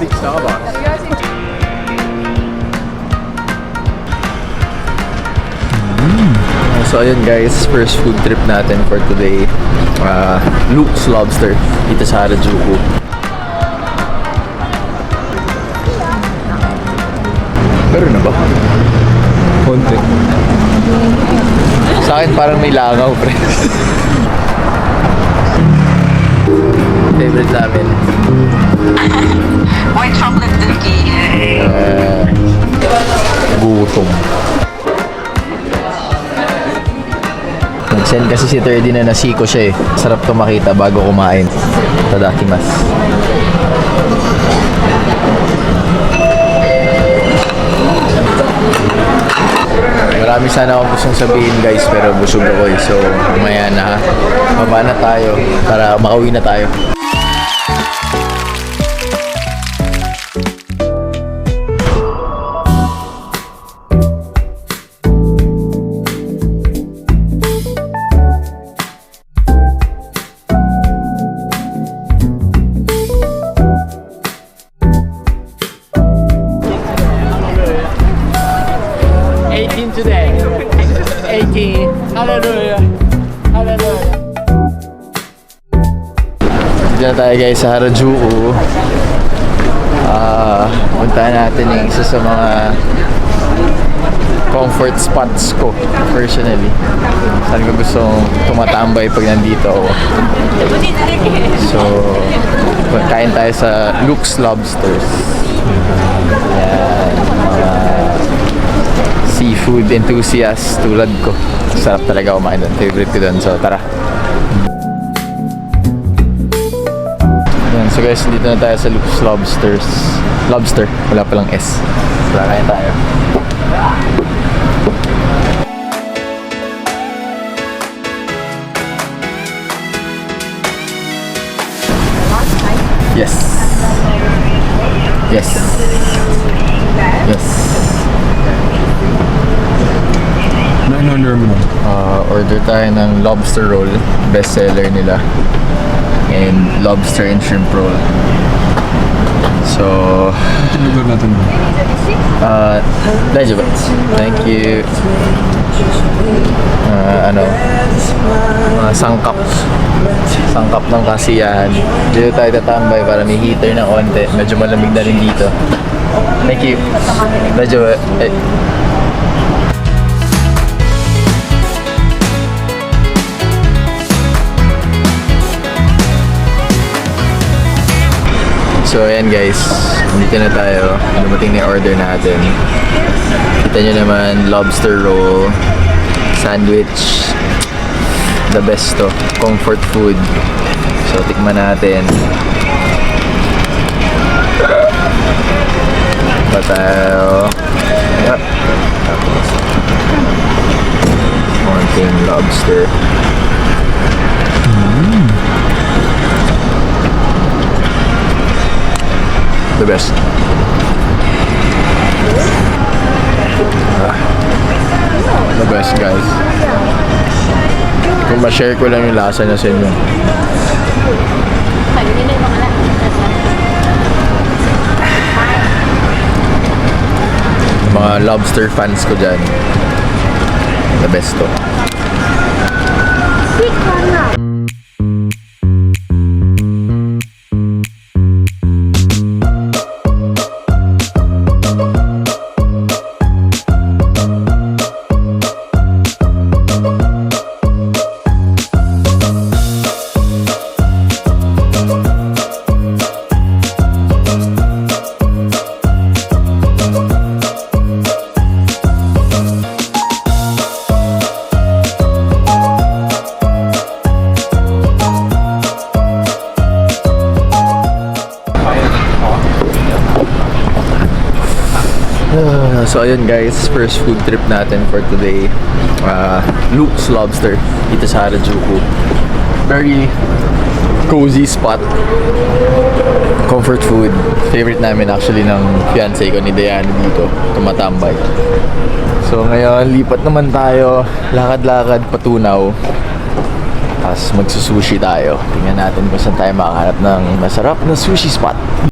big Starbucks. So ayun guys, first food trip natin for today. Uh, Luke's Lobster dito sa Harajuku. Pero na ba? Konti. Sa akin parang may langaw, pre. Favorite namin. Nag-send kasi si 30 na nasiko siya eh. Sarap to makita bago kumain. Tadakimas. Marami sana akong gustong sabihin guys pero busog ako eh. So mamaya na ha. Baba na tayo para makauwi na tayo. Dito na tayo guys sa Harajuku. Ah, puntahan natin yung isa sa mga comfort spots ko personally. Saan ko gustong tumatambay pag nandito ako. So, kain tayo sa Luke's Lobsters. Yan, mga seafood enthusiast tulad ko. Sarap talaga kumain doon. Favorite ko doon. So, tara. So guys, dito na tayo sa Luke's Lobsters. Lobster. Wala palang S. Tara, kain tayo. Yes. Yes. Yes. Ano order mo? Uh, order tayo ng lobster roll, best seller nila. And lobster and shrimp roll. So, Ito lugar natin. uh, medyo ba? Thank you. Uh, ano, mga sangkap. Sangkap ng kasiyahan. Dito tayo tatambay para may heater na konti. Medyo malamig na rin dito. Thank you. Medyo, eh, So ayan guys, dito na tayo. Dumating na order natin. Kita nyo naman, lobster roll, sandwich, the best to. Comfort food. So tikman natin. Pa tayo. Yep. Konting lobster. The best. Ah, the best guys. Kung ma-share ko lang yung lasa niya sa inyo. Mga lobster fans ko dyan. The best to. Ah, So ayun guys, first food trip natin for today. Uh, Luke's Lobster dito sa Harajuku. Very cozy spot. Comfort food. Favorite namin actually ng fiancé ko ni Diana dito. Tumatambay. So ngayon, lipat naman tayo. Lakad-lakad, patunaw. Tapos magsusushi tayo. Tingnan natin kung saan tayo makahanap ng masarap na sushi spot.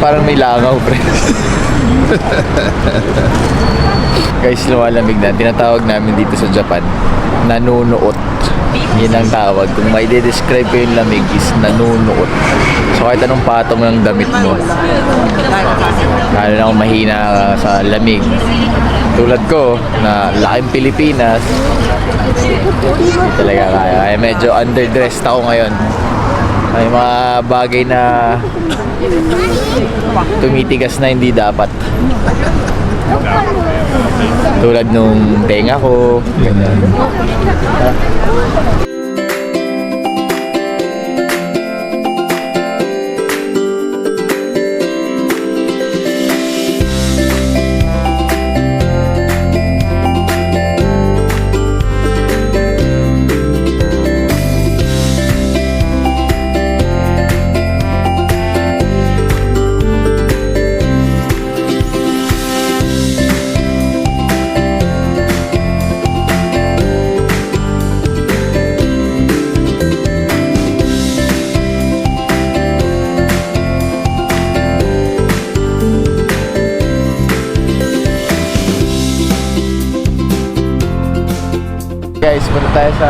Parang may langaw, pre. Guys, lumalamig na. Tinatawag namin dito sa Japan, nanunuot. Yun ang tawag. Kung may describe ko yung lamig is nanunuot. So kahit anong patong ng damit mo, lalo na kung mahina sa lamig. Tulad ko, na laking Pilipinas, talaga kaya. Kaya medyo underdressed ako ngayon. May mga bagay na tumitigas na hindi dapat. Tulad nung tenga ko, ganyan. Tayo sa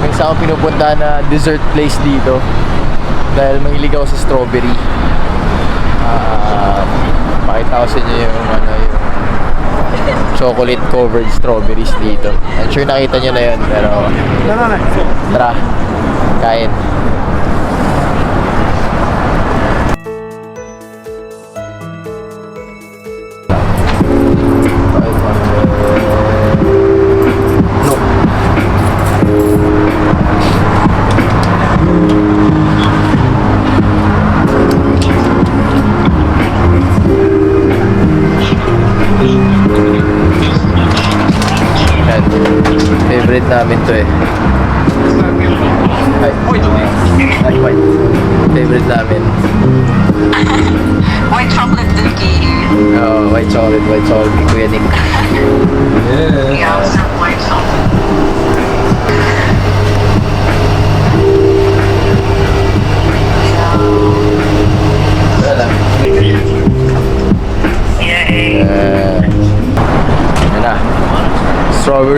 may isa akong pinupunta na dessert place dito dahil mahilig ako sa strawberry. Ah, pakita ko sa inyo yung ano yung chocolate covered strawberries dito. I'm sure nakita nyo na yun pero tara, kain.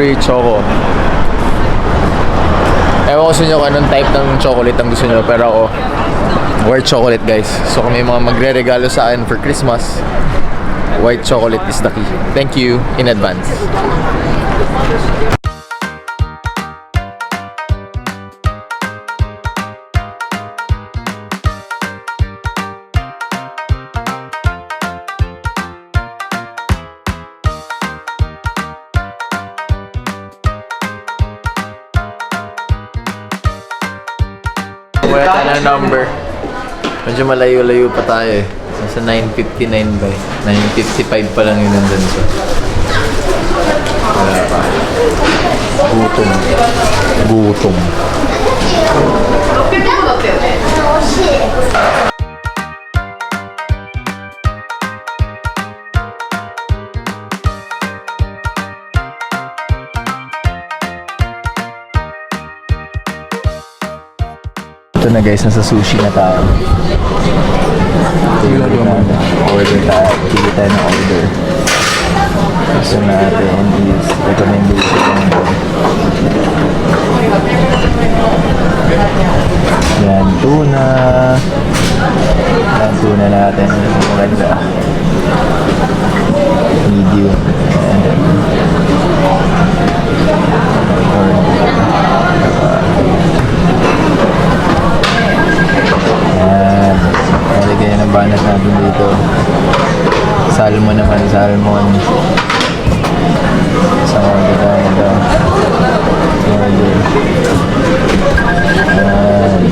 Strawberry choco. Ewan ko sa inyo kung anong type ng chocolate ang gusto nyo, pero ako, white chocolate guys. So kung may mga magre-regalo sa akin for Christmas, white chocolate is the key. Thank you in advance. Medyo malayo-layo pa tayo eh. Nasa 9.59 ba eh. 9.55 pa lang yun nandun sa. Wala pa. Gutom. Gutom. Ito na guys, nasa sushi na tayo. Order natin. Order tayo. Pili tayo ng order. Gusto natin is recommendation ng Yan, tuna. Yan, tuna natin. Maganda. Medium. Yan. Banat natin dito. Salmon naman, salmon. Sa order tayo ito. Order. Yan.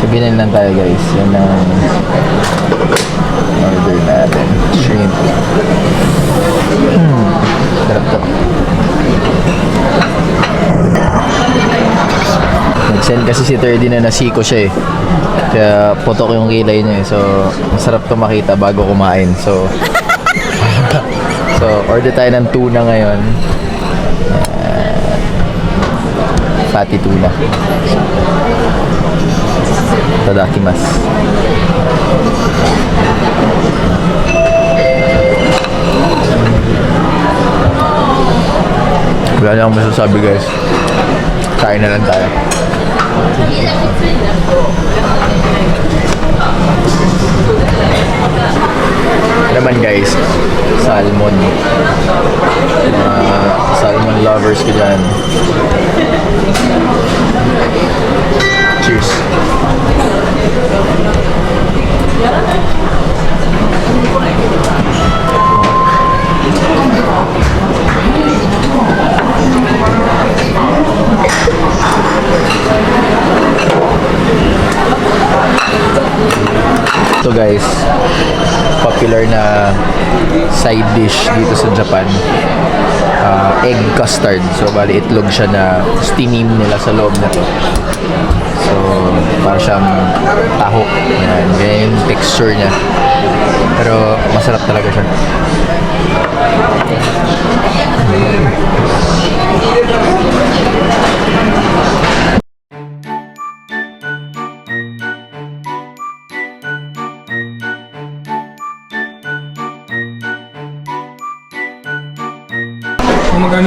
Sabihin lang tayo guys. Yan ang order natin. Shrimp. Hmm. Sarap to. Nag-send kasi si Terdy na nasiko siya eh. Kaya putok yung kilay niya eh. So, masarap to makita bago kumain. So, so order tayo ng tuna ngayon. Uh, fatty tuna. Tadakimasu. Wala na akong masasabi guys. Kain na lang tayo. Naman guys, salmon. Mga salmon lovers ko dyan. Cheers. Ito guys, popular na side dish dito sa Japan. Ah, egg custard. So, bali itlog siya na steaming nila sa loob na to. So, para siyang tahok. Yan, ganyan yung texture niya. Pero, masarap talaga siya. Kung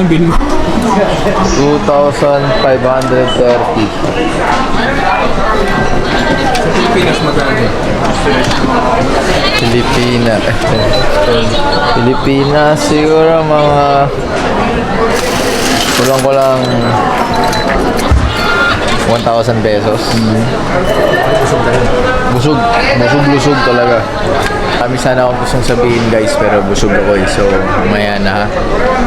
magkano bill mo? 2,530. Pilipinas magkano? Pilipina. Pilipinas siguro mga kulang kulang 1,000 pesos. Busog. Busog, busog talaga. Kami sana akong gustong sabihin guys pero busog ako eh. So mamaya na ha.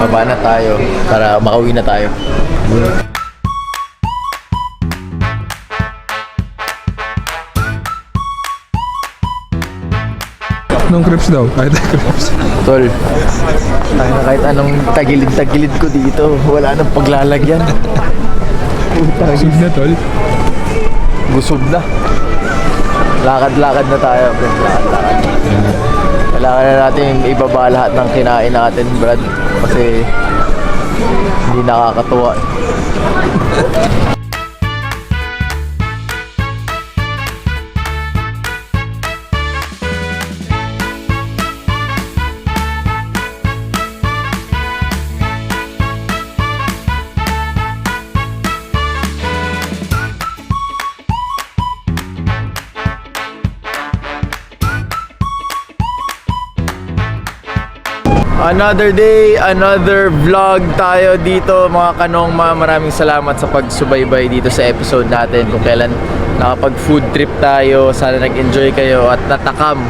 Baba na tayo para makauwi na tayo. Nung crepes daw. Kahit crepes. Tol, ay, kahit anong tagilid-tagilid ko dito, wala nang paglalagyan. Sub na tol. Busog na. Lakad-lakad na tayo. Lakad-lakad. Kailangan na natin ibaba lahat ng kinain natin, Brad. Kasi hindi nakakatuwa. Another day, another vlog tayo dito mga kanong ma. Maraming salamat sa pagsubaybay dito sa episode natin kung kailan nakapag food trip tayo. Sana nag-enjoy kayo at natakam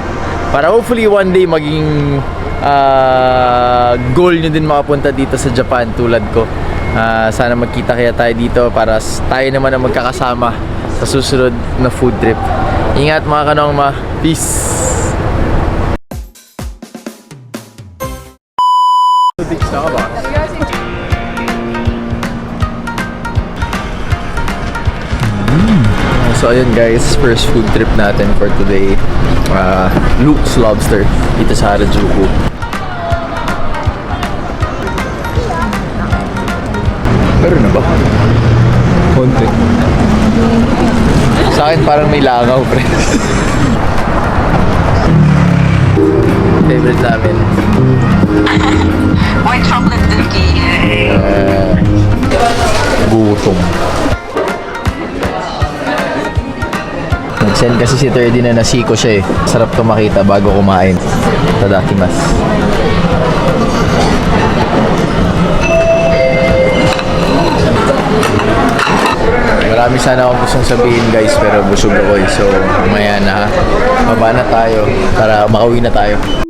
para hopefully one day maging ah, goal nyo din makapunta dito sa Japan tulad ko. Ah, sana magkita kaya tayo dito para tayo naman ang magkakasama sa susunod na food trip. Ingat mga kanong ma. Peace! Big Starbucks. So ayun guys, first food trip natin for today. Uh, Luke's Lobster dito sa Harajuku. Pero na ba? Konti. Sa akin parang may langaw, pre. Favorite namin. White chocolate cookie. Uh, gutom. Nag-send kasi si 30 na nasiko siya eh. Sarap to makita bago kumain. Tadakimasu. Marami sana akong gustong sabihin guys pero busog ako eh. So mamaya na ha. Baba na tayo para makauwi na tayo.